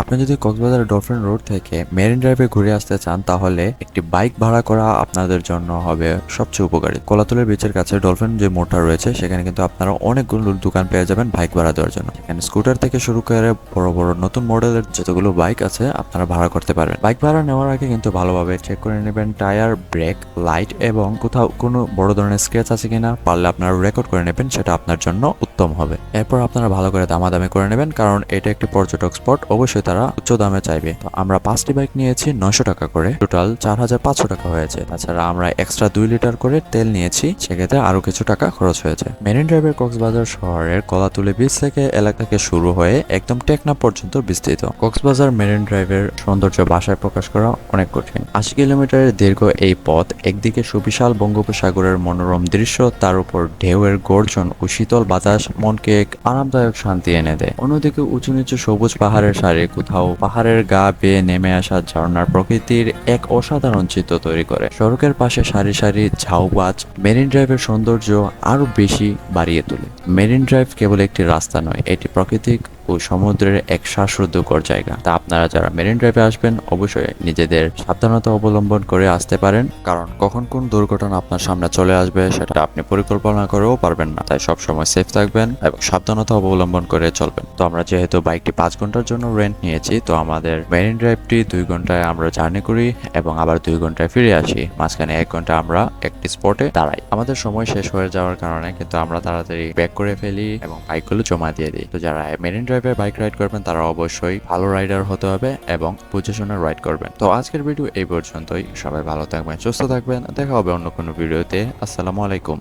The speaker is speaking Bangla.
আপনি যদি কক্সবাজার ডলফিন রোড থেকে মেরিন ড্রাইভে ঘুরে আসতে চান, তাহলে একটি বাইক ভাড়া করা আপনাদের জন্য হবে সবচেয়ে উপকারী। কোলাতুলের বিচের কাছে ডলফিন যে মোড়টা রয়েছে, সেখানে কিন্তু আপনারা অনেকগুলো দোকান পেয়ে যাবেন বাইক ভাড়া দেওয়ার জন্য। এখানে স্কুটার থেকে শুরু করে বড় বড় নতুন মডেলের যতগুলো বাইক আছে, আপনারা ভাড়া করতে পারবেন। বাইক ভাড়া নেওয়ার আগে কিন্তু ভালোভাবে চেক করে নেবেন টায়ার ব্রেক লাইট এবং কোথাও কোনো বড় ধরনের স্ক্র্যাচ আছে কিনা, পারলে আপনারা রেকর্ড করে নেবেন, সেটা আপনার জন্য উত্তম হবে। এরপর আপনারা ভালো করে দামাদামি করে নেবেন, কারণ এটা একটি পর্যটক স্পট অবশ্যই তারা উচ্চ দামে চাইবে। তো আমরা পাঁচটি বাইক নিয়েছি, নয়শো টাকা করে। টোটাল চার হাজার পাঁচশো টাকা হয়েছে। তাছাড়া আমরা এক্সট্রা দুই লিটার করে তেল নিয়েছি। সেক্ষেত্রে আরও কিছু টাকা খরচ হয়েছে। মেরিন ড্রাইভের কক্সবাজার শহরের কলাতুলি বিচ থেকে এলাকা থেকে শুরু হয়ে একদম টেকনা পর্যন্ত বিস্তৃত। কক্সবাজার মেরিন ড্রাইভের সৌন্দর্য বাসায় প্রকাশ করা অনেক কঠিন। আশি কিলোমিটারের দীর্ঘ এই পথ একদিকে সুবিশাল বঙ্গোপসাগরের মনোরম দৃশ্য, তার উপর ঢেউয়ের গর্জন ও শীতল বাতাস মনকে আরামদায়ক শান্তি এনে দেয়। অন্যদিকে উঁচু নিচু সবুজ পাহাড়ের সারি কোথাও পাহাড়ের গা বেয়ে নেমে আসা ঝর্ণার প্রকৃতির এক অসাধারণ চিত্র তৈরি করে। সড়কের পাশে সারি সারি ঝাউবাজ মেরিন ড্রাইভের সৌন্দর্য আরও বেশি বাড়িয়ে তোলে। মেরিন ড্রাইভ কেবল একটি রাস্তা নয়, এটি প্রাকৃতিক ও সমুদ্রের এক শ্বাসরুদ্ধকর জায়গা। তা আপনারা যারা মেরিন ড্রাইভে আসবেন, অবশ্যই নিজেদের সাবধানতা অবলম্বন করে আসতে পারেন। কারণ কখন কোন দুর্ঘটনা আপনার সামনে চলে আসবে, সেটা আপনি পরিকল্পনা করেও পারবেন না। তাই সবসময় সেফ থাকবেন এবং সাবধানতা অবলম্বন করে চলবেন। তো আমরা যেহেতু বাইকটি পাঁচ ঘণ্টার জন্য রেন্ট নিয়েছি, তো আমাদের মেরিন ড্রাইভটি দুই ঘন্টায় আমরা জার্নি করি এবং আবার দুই ঘন্টায় ফিরে আসি। মাঝখানে এক ঘণ্টা আমরা একটি স্পটে দাঁড়াই। আমাদের সময় শেষ হয়ে যাওয়ার কারণে কিন্তু আমরা তাড়াতাড়ি ব্যাক করে ফেলি এবং বাইকগুলো জমা দিয়ে দিই। তো যারা মেরিন ড্রাইভে বাইক রাইড করবেন, তারা অবশ্যই ভালো রাইডার হতে হবে এবং বুঝে শুনে রাইড করবেন। তো আজকের ভিডিও এই পর্যন্তই। সবাই ভালো থাকবেন, সুস্থ থাকবেন। দেখা হবে অন্য কোনো ভিডিওতে আসসালামু আলাইকুম।